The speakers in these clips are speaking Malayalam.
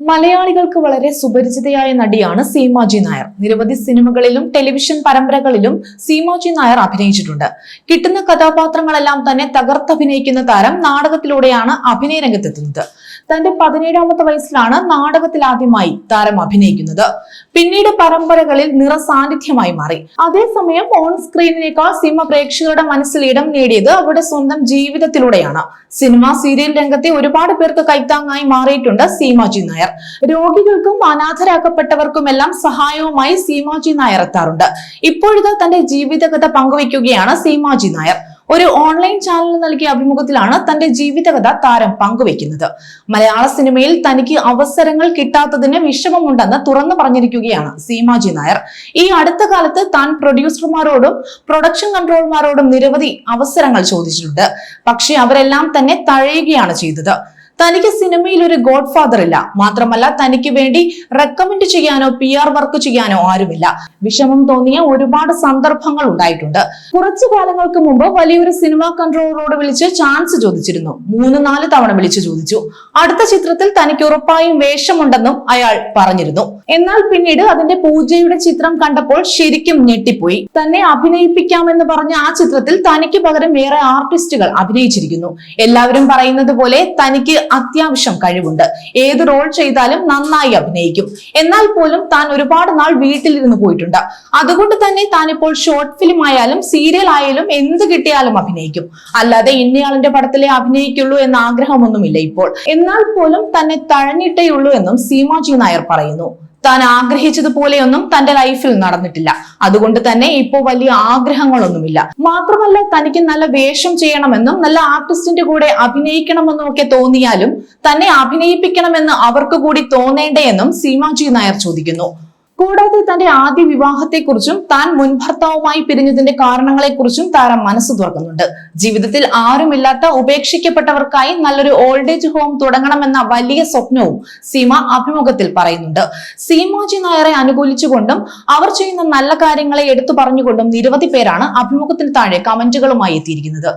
മലയാളികൾക്ക് വളരെ സുപരിചിതയായ നടിയാണ് സീമാജി നായർ. നിരവധി സിനിമകളിലും ടെലിവിഷൻ പരമ്പരകളിലും സീമാജി നായർ അഭിനയിച്ചിട്ടുണ്ട്. കിട്ടുന്ന കഥാപാത്രങ്ങളെല്ലാം തന്നെ തകർത്തഭിനയിക്കുന്ന താരം നാടകത്തിലൂടെയാണ് അഭിനയ രംഗത്തെത്തുന്നത് തന്റെ പതിനേഴാമത്തെ വയസ്സിലാണ് നാടകത്തിൽ ആദ്യമായി താരം അഭിനയിക്കുന്നത്. പിന്നീട് പരമ്പരകളിൽ നിറസാന്നിധ്യമായി മാറി. അതേസമയം ഓൺ സ്ക്രീനിനേക്കാൾ സിനിമ പ്രേക്ഷകരുടെ മനസ്സിൽ ഇടം നേടിയത് അവരുടെ സ്വന്തം ജീവിതത്തിലൂടെയാണ്. സിനിമ സീരിയൽ രംഗത്തെ ഒരുപാട് പേർക്ക് കൈത്താങ്ങായി മാറിയിട്ടുണ്ട് സീമാജി നായർ. രോഗികൾക്കും അനാഥരാക്കപ്പെട്ടവർക്കുമെല്ലാം സഹായവുമായി സീമാജി നായർ എത്താറുണ്ട്. ഇപ്പോഴിത് തന്റെ ജീവിതകഥ പങ്കുവയ്ക്കുകയാണ് സീമാജി നായർ. ഒരു ഓൺലൈൻ ചാനലിന് നൽകിയ അഭിമുഖത്തിലാണ് തന്റെ ജീവിതകഥ താരം പങ്കുവെക്കുന്നത് മലയാള സിനിമയിൽ തനിക്ക് അവസരങ്ങൾ കിട്ടാത്തതിന് വിഷമമുണ്ടെന്ന് തുറന്നു പറഞ്ഞിരിക്കുകയാണ് സീമാജി നായർ. ഈ അടുത്ത കാലത്ത് താൻ പ്രൊഡ്യൂസർമാരോടും പ്രൊഡക്ഷൻ കൺട്രോളർമാരോടും നിരവധി അവസരങ്ങൾ ചോദിച്ചിട്ടുണ്ട്. പക്ഷേ അവരെല്ലാം തന്നെ തഴയുകയാണ് ചെയ്തത്. തനിക്ക് സിനിമയിൽ ഒരു ഗോഡ് ഫാദർ ഇല്ല. മാത്രമല്ല തനിക്ക് വേണ്ടി റെക്കമെൻഡ് ചെയ്യാനോ പി ആർ വർക്ക് ചെയ്യാനോ ആരുമില്ല. വിഷമം തോന്നിയ ഒരുപാട് സന്ദർഭങ്ങൾ ഉണ്ടായിട്ടുണ്ട്. കുറച്ചു കാലങ്ങൾക്ക് മുമ്പ് വലിയൊരു സിനിമാ കൺട്രോളറോട് വിളിച്ച് ചാൻസ് ചോദിച്ചിരുന്നു. മൂന്ന് നാല് തവണ വിളിച്ചു ചോദിച്ചു. അടുത്ത ചിത്രത്തിൽ തനിക്ക് ഉറപ്പായും വേഷമുണ്ടെന്നും അയാൾ പറഞ്ഞിരുന്നു. എന്നാൽ പിന്നീട് അതിന്റെ പൂജയുടെ ചിത്രം കണ്ടപ്പോൾ ശരിക്കും ഞെട്ടിപ്പോയി. തന്നെ അഭിനയിപ്പിക്കാമെന്ന് പറഞ്ഞ ആ ചിത്രത്തിൽ തനിക്ക് പകരം വേറെ ആർട്ടിസ്റ്റുകൾ അഭിനയിച്ചിരിക്കുന്നു. എല്ലാവരും പറയുന്നത് പോലെ തനിക്ക് അത്യാവശ്യം കഴിവുണ്ട്. ഏത് റോൾ ചെയ്താലും നന്നായി അഭിനയിക്കും. എന്നാൽ പോലും താൻ ഒരുപാട് നാൾ വീട്ടിലിരുന്ന് പോയിട്ടുണ്ട്. അതുകൊണ്ട് തന്നെ താൻ ഇപ്പോൾ ഷോർട്ട് ഫിലിം ആയാലും സീരിയൽ ആയാലും എന്ത് കിട്ടിയാലും അഭിനയിക്കും. അല്ലാതെ ഇന്നയാളിന്റെ പടത്തിലെ അഭിനയിക്കുള്ളൂ എന്ന ആഗ്രഹമൊന്നുമില്ല ഇപ്പോൾ. എന്നാൽ പോലും തന്നെ തഴഞ്ഞിട്ടേയുള്ളൂ എന്നും സീമാജി നായർ പറയുന്നു. താൻ ആഗ്രഹിച്ചതുപോലെയൊന്നും തന്റെ ലൈഫിൽ നടന്നിട്ടില്ല. അതുകൊണ്ട് തന്നെ ഇപ്പോൾ വലിയ ആഗ്രഹങ്ങളൊന്നുമില്ല. മാത്രമല്ല തനിക്ക് നല്ല വേഷം ചെയ്യണമെന്നും നല്ല ആർട്ടിസ്റ്റിന്റെ കൂടെ അഭിനയിക്കണമെന്നും ഒക്കെ തോന്നിയാലും തന്നെ അഭിനയിപ്പിക്കണമെന്ന് അവർക്ക് കൂടി തോന്നേണ്ടേ എന്നും സീമാജി നായർ ചോദിക്കുന്നു. കൂടാതെ തന്റെ ആദ്യ വിവാഹത്തെക്കുറിച്ചും താൻ മുൻഭർത്താവുമായി പിരിഞ്ഞതിന്റെ കാരണങ്ങളെക്കുറിച്ചും താരം മനസ്സ് തുറക്കുന്നുണ്ട്. ജീവിതത്തിൽ ആരുമില്ലാത്ത ഉപേക്ഷിക്കപ്പെട്ടവർക്കായി നല്ലൊരു ഓൾഡ് ഏജ് ഹോം തുടങ്ങണമെന്ന വലിയ സ്വപ്നവും സീമ അഭിമുഖത്തിൽ പറയുന്നുണ്ട്. സീമാജി നായരെ അനുകൂലിച്ചുകൊണ്ടും അവർ ചെയ്യുന്ന നല്ല കാര്യങ്ങളെ എടുത്തു പറഞ്ഞുകൊണ്ടും നിരവധി പേരാണ് അഭിമുഖത്തിന് താഴെ കമന്റുകളുമായി എത്തിയിരിക്കുന്നത്.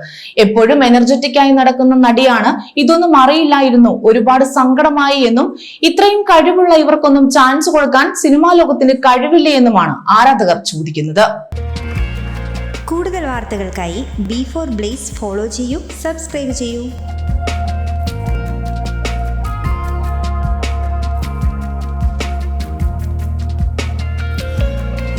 എപ്പോഴും എനർജറ്റിക് ആയി നടക്കുന്ന നടിയാണ് ഇതൊന്നും അറിയില്ലായിരുന്നു. ഒരുപാട് സങ്കടമായി എന്നും ഇത്രയും കഴിവുള്ള ഇവർക്കൊന്നും ചാൻസ് കൊടുക്കാൻ സിനിമാ ലോകത്തിന് കഴിവില്ലേ എന്നുമാണ് ആരാധകർ ചോദിക്കുന്നത്. കൂടുതൽ വാർത്തകൾക്കായി ബി ഫോർ ബ്ലേസ് ഫോളോ ചെയ്യൂ സബ്സ്ക്രൈബ് ചെയ്യൂ.